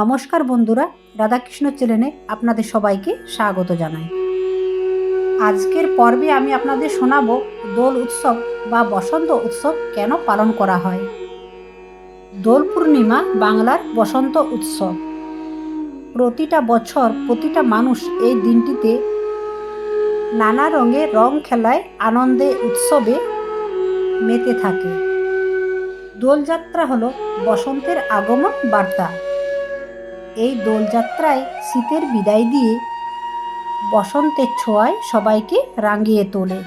নমস্কার বন্ধুরা, রাধাকৃষ্ণ চ্যানেলে আপনাদের সবাইকে স্বাগত জানাই। আজকের পর্বে আমি আপনাদের শোনাবো দোল উৎসব বা বসন্ত উৎসব কেন পালন করা হয়। দোল পূর্ণিমা বাংলার বসন্ত উৎসব। প্রতিটা বছর প্রতিটা মানুষ এই দিনটিতে নানা রঙে রং খেলায় আনন্দে উৎসবে মেতে থাকে। দোলযাত্রা হলো বসন্তের আগমন বার্তা। এই দোলযাত্রায় শীতের বিদায় দিয়ে বসন্তের ছোঁয়ায় সবাইকে রাঙিয়ে তোলে।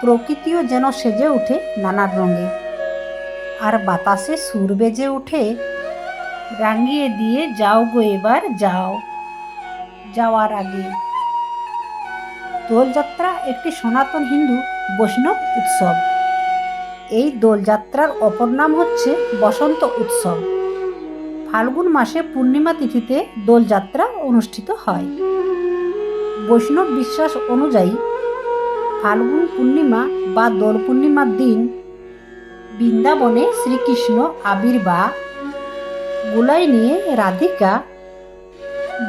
প্রকৃতিও যেন সেজে ওঠে নানান রঙে। আর বাতাসে সুর বেজে ওঠে, রাঙিয়ে দিয়ে যাও গো এবার, যাও। যাওয়ার আগে। দোলযাত্রা একটি সনাতন হিন্দু বৈষ্ণব উৎসব। এই দোলযাত্রার অপর নাম হচ্ছে বসন্ত উৎসব। ফাল্গুন মাসে পূর্ণিমা তিথিতে দোলযাত্রা অনুষ্ঠিত হয়। বৈষ্ণব বিশ্বাস অনুযায়ী ফাল্গুন পূর্ণিমা বা দোল পূর্ণিমার দিন বৃন্দাবনে শ্রীকৃষ্ণ আবির্বা গুলাই নিয়ে রাধিকা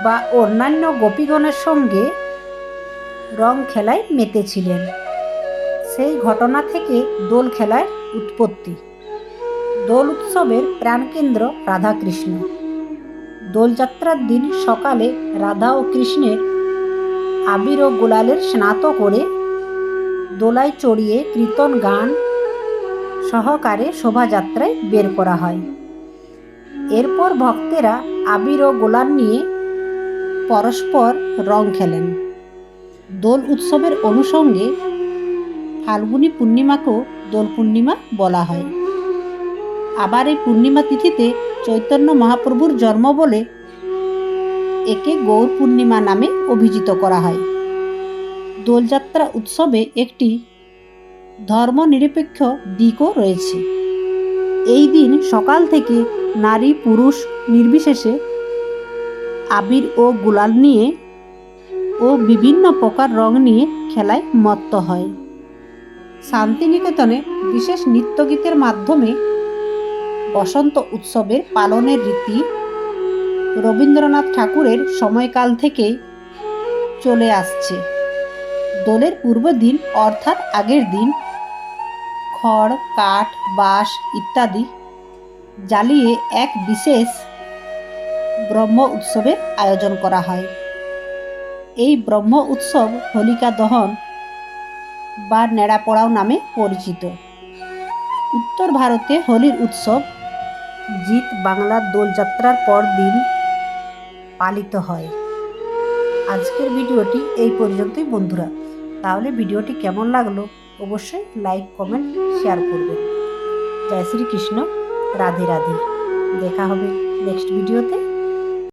বা অন্যান্য গোপীগণের সঙ্গে রং খেলায় মেতেছিলেন। সেই ঘটনা থেকে দোল খেলার উৎপত্তি। দোল উৎসবের প্রাণকেন্দ্র রাধাকৃষ্ণ। দোলযাত্রার দিন সকালে রাধা ও কৃষ্ণের আবির ও গোলালের স্নাত করে দোলায় চড়িয়ে কীর্তন, গান সহকারে শোভাযাত্রায় বের করা হয়। এরপর ভক্তেরা আবির ও গোলাল নিয়ে পরস্পর রং খেলেন। দোল উৎসবের অনুষঙ্গে ফাল্গুনী পূর্ণিমাকেও দোল পূর্ণিমা বলা হয়। আবার এই পূর্ণিমা তিথিতে চৈতন্য মহাপ্রভুর জন্ম বলে একে গৌর পূর্ণিমা নামে অভিহিত করা হয়। দোলযাত্রা উৎসবে একটি ধর্মনিরপেক্ষ দিকও রয়েছে। এই দিন সকাল থেকে নারী পুরুষ নির্বিশেষে আবির ও গুলাল নিয়ে ও বিভিন্ন প্রকার রং নিয়ে খেলায় মত্ত হয়। শান্তিনিকেতনে বিশেষ নৃত্যগীতের মাধ্যমে বসন্ত উৎসবের পালনের রীতি রবীন্দ্রনাথ ঠাকুরের সময়কাল থেকেই চলে আসছে। দোলের পূর্ব দিন অর্থাৎ আগের দিন খড়, কাঠ, বাঁশ ইত্যাদি জ্বালিয়ে এক বিশেষ ব্রহ্ম উৎসবের আয়োজন করা হয়। এই ব্রহ্ম উৎসব হোলিকা দহন বা নেড়াপড়াও নামে পরিচিত। উত্তর ভারতে হোলির উৎসব জিত বাংলার দোলযাত্রার পর দিন পালিত হয়। আজকের ভিডিওটি এই পর্যন্তই বন্ধুরা। তাহলে ভিডিওটি কেমন লাগল অবশ্যই লাইক, কমেন্ট, শেয়ার করবেন। জয় শ্রীকৃষ্ণ, রাধে রাধে। দেখা হবে নেক্সট ভিডিওতে।